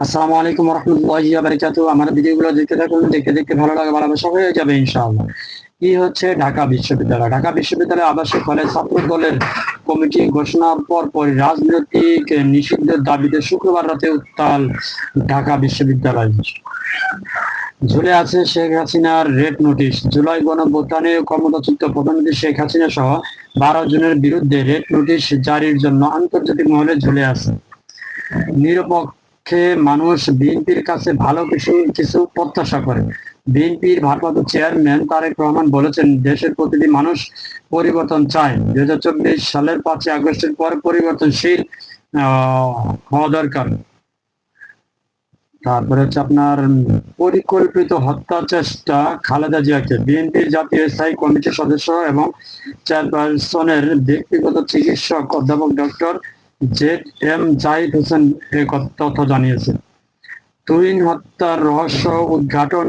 আসসালামু আলাইকুম রহমতুল্লাহি বারাকাতু আমার ভিডিওগুলো দেখতে থাকুন, দেখতে দেখতে ভালো লাগে, ভালোবাসা হয়ে যাবে ইনশাআল্লাহ। কি হচ্ছে? ঢাকা বিশ্ববিদ্যালয়। ঢাকা বিশ্ববিদ্যালয় আবাসিক হলে ছাত্র দলের কমিটি ঘোষণার পর পর রাজনৈতিক নিষিদ্ধের দাবিতে শুক্রবার রাতে উত্তাল ঢাকা বিশ্ববিদ্যালয়। ঝুলে আছে শেখ হাসিনার রেড নোটিশ। জুলাই গণভ্যুত্থানে ক্ষমতাচ্যুত প্রধানমন্ত্রী শেখ হাসিনা সহ বারো জনের বিরুদ্ধে রেড নোটিশ জারির জন্য আন্তর্জাতিক মহলে ঝুলে আছে। নিরপেক্ষে মানুষ বিএনপির কাছে ভালো কিছু কিছু প্রত্যাশা করে। বিএনপির ভারপ্রাপ্ত চেয়ারম্যান তারেক রহমান বলেছেন, দেশের প্রতিটি মানুষ পরিবর্তন চায়। দুই হাজার চব্বিশ সালের পাঁচই আগস্টের পর পরিবর্তনশীল হওয়া দরকার। তারপরে হচ্ছে আপনার পরিকল্পিত হত্যা চেষ্টা খালেদা জিয়াকে। বিএনপির জাতীয় স্থায়ী কমিটির সদস্য এবং চেয়ারপারসনের ব্যক্তিগত চিকিৎসক অধ্যাপক doctor Z M Zahid Hossain এ তথ্য জানিয়েছেন তুহিন হত্যার রহস্য উদ্ঘাটন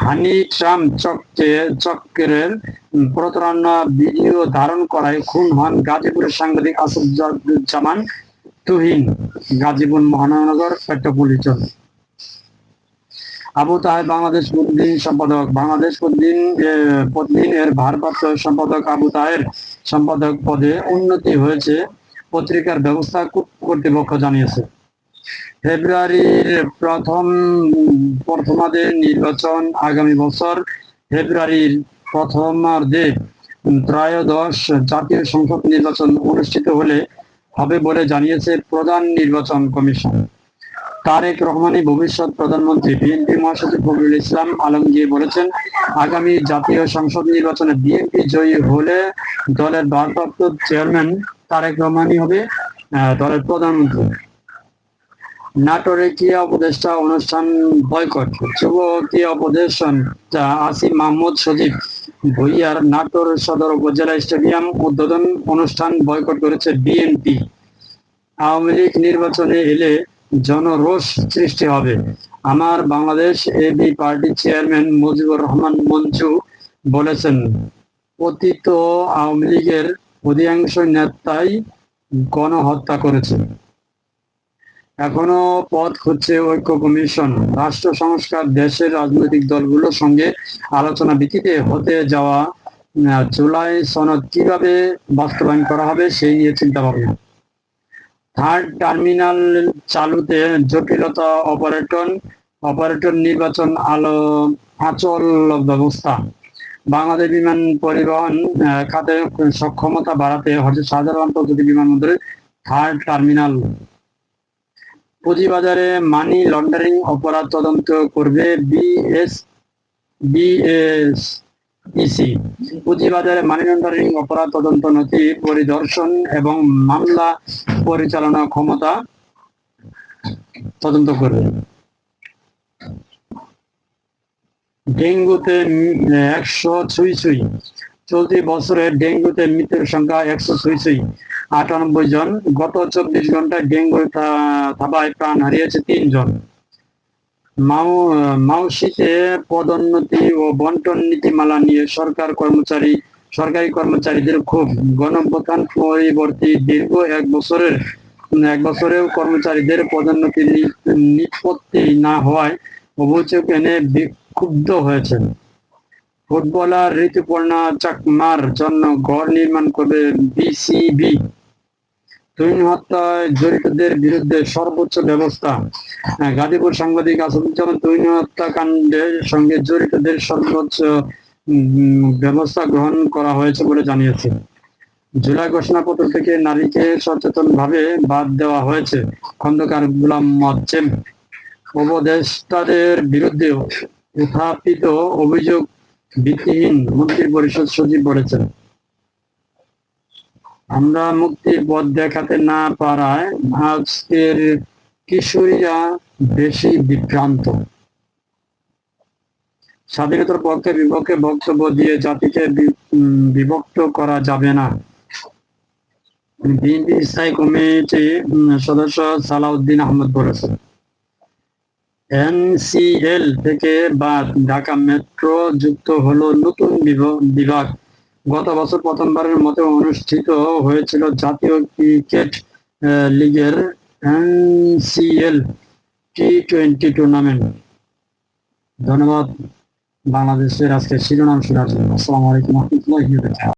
হানি ট্রাম্প চক্রে চক্রের প্রতারণা ভিডিও ধারণ করায় খুন হন গাজীপুরের সাংবাদিক আসাদুজ্জামান তুহিন। গাজীপুর মহানগর মেট্রোপলিটন। আবু তাহের বাংলাদেশ প্রতিদিন সম্পাদক। বাংলাদেশ প্রতিদিন প্রতিদিন এর ভারপ্রাপ্ত সম্পাদক আবু তাহের সম্পাদক পদে উন্নতি হয়েছে। পত্রিকার ব্যবস্থা কর্তৃপক্ষ জানিয়েছে। ফেব্রুয়ারির প্রথম, প্রথমার্ধে নির্বাচন আগামী বছর ফেব্রুয়ারির প্রথমার্ধে ত্রয়োদশ জাতীয় সংসদ নির্বাচন অনুষ্ঠিত হলে হবে বলে জানিয়েছে প্রধান নির্বাচন কমিশন। তারেক রহমানী ভবিষ্যৎ প্রধানমন্ত্রী। বিএনপি মহাসচিব ফখরুল ইসলাম আলমগীর বলেছেন, আগামী জাতীয় সংসদ নির্বাচনে বিএনপি জয়ী হলে দলের ভারপ্রাপ্ত চেয়ারম্যান তারেক রহমানই হবে দলের প্রধানমন্ত্রী। নাটোরে ক্রিয়া উপদেষ্টা অনুষ্ঠান বয়কট যুব ক্রিয়া উপদেশন আসিফ মাহমুদ সজীব। ভুইয়ার নাটোর সদর উপজেলা স্টেডিয়াম উদ্বোধন অনুষ্ঠান বয়কট করেছে বিএনপি আওয়ামী লীগ নির্বাচনে এলে জনরোষ সৃষ্টি হবে। আমার Bangladesh AB party chairman Mujibur Rahman Manju বলেছেন, অতীত আওয়ামী লীগের অধিকাংশ নেতাই গণহত্যা করেছে। এখনও পথ খুঁজছে ঐক্য কমিশন। রাষ্ট্র সংস্কার, দেশের রাজনৈতিক দলগুলোর সঙ্গে আলোচনা ভিত্তিতে হতে যাওয়া জুলাই সনদ কীভাবে বাস্তবায়ন করা হবে সেই নিয়ে চিন্তা ভাবনা। থার্ড টার্মিনাল চালুতে জটিলতা অপারেটর অপারেটর নির্বাচন আলো আচল ব্যবস্থা। বাংলাদেশ বিমান পরিবহন আহ, খাতে সক্ষমতা বাড়াতে হচ্ছে সাধারণ আন্তর্জাতিক বিমানবন্দরে থার্ড টার্মিনাল। পুঁজিবাজারে মানি লন্ডারিং অপরাধ তদন্ত করবে বিএস বিএস ইসি পুঁজিবাজারে মানি লন্ডারিং অপরাধ তদন্ত নথি পরিদর্শন এবং মামলা পরিচালনা ক্ষমতা তদন্ত করবে। ডেঙ্গুতে একশো ছুঁই ছুঁই চলতি বছরে ডেঙ্গুতে মৃত্যুর সংখ্যা একশো ছুঁই ছুঁই আটানব্বই জন। গত চব্বিশ ঘন্টায় ডেঙ্গু থাবায় প্রাণ হারিয়েছে তিনজন মাও, মাউসিতে পদোন্নতি ও বন্টন নীতিমালা নিয়ে সরকার কর্মচারী, সরকারি কর্মচারীদের খুব গণপ্রধান পরিবর্তী দীর্ঘ এক বছরের, এক বছরেও কর্মচারীদের পদোন্নতি নিষ্পত্তি না হওয়ায় অভিযোগ এনে বিক্ষুব্ধ হয়েছেন। ফুটবলার ঋতুপর্ণা চাকমার জন্য ঘর নির্মাণ করবে বিসিবি। তুহিন হত্যায় জড়িতদের বিরুদ্ধে সর্বোচ্চ ব্যবস্থা। আহ, গাজীপুর সাংবাদিক আসাদুজ্জামান তুহিন হত্যাকাণ্ডের সঙ্গে জড়িতদের সর্বোচ্চ ব্যবস্থা গ্রহণ করা হয়েছে বলে জানিয়েছে। জুলাই ঘোষণাপত্র থেকে নারীকে সচেতন ভাবে বাদ দেওয়া হয়েছে। খন্দকার গুলাম মজ্জেম। উপদেষ্টাদের বিরুদ্ধে উত্থাপিত অভিযোগ ভিত্তিহীন মন্ত্রী পরিষদ সচিব বলেছেন। আমরা মুক্তির পথ দেখাতে না পারায় আজকের কিশোরীরা বেশি বিভ্রান্ত। স্বাধীনতার পক্ষে বিপক্ষে বক্তব্য দিয়ে জাতিকে বিভক্ত করা যাবে না। বিএনপি স্থায়ী কমিটি সদস্য সালাউদ্দিন আহমদ বলেছেন। এনসিএল থেকে বাদ ঢাকা মেট্রো যুক্ত হলো নতুন বিভ- বিভাগ। গত বছর প্রথমবারের মতো অনুষ্ঠিত হয়েছিল জাতীয় ক্রিকেট লিগের এনসিএল টি টোয়েন্টি টুর্নামেন্ট। ধন্যবাদ বাংলাদেশের আজকে শিরোনাম শোনার জন্য। আসসালামু আলাইকুম রহমতুল্লাহি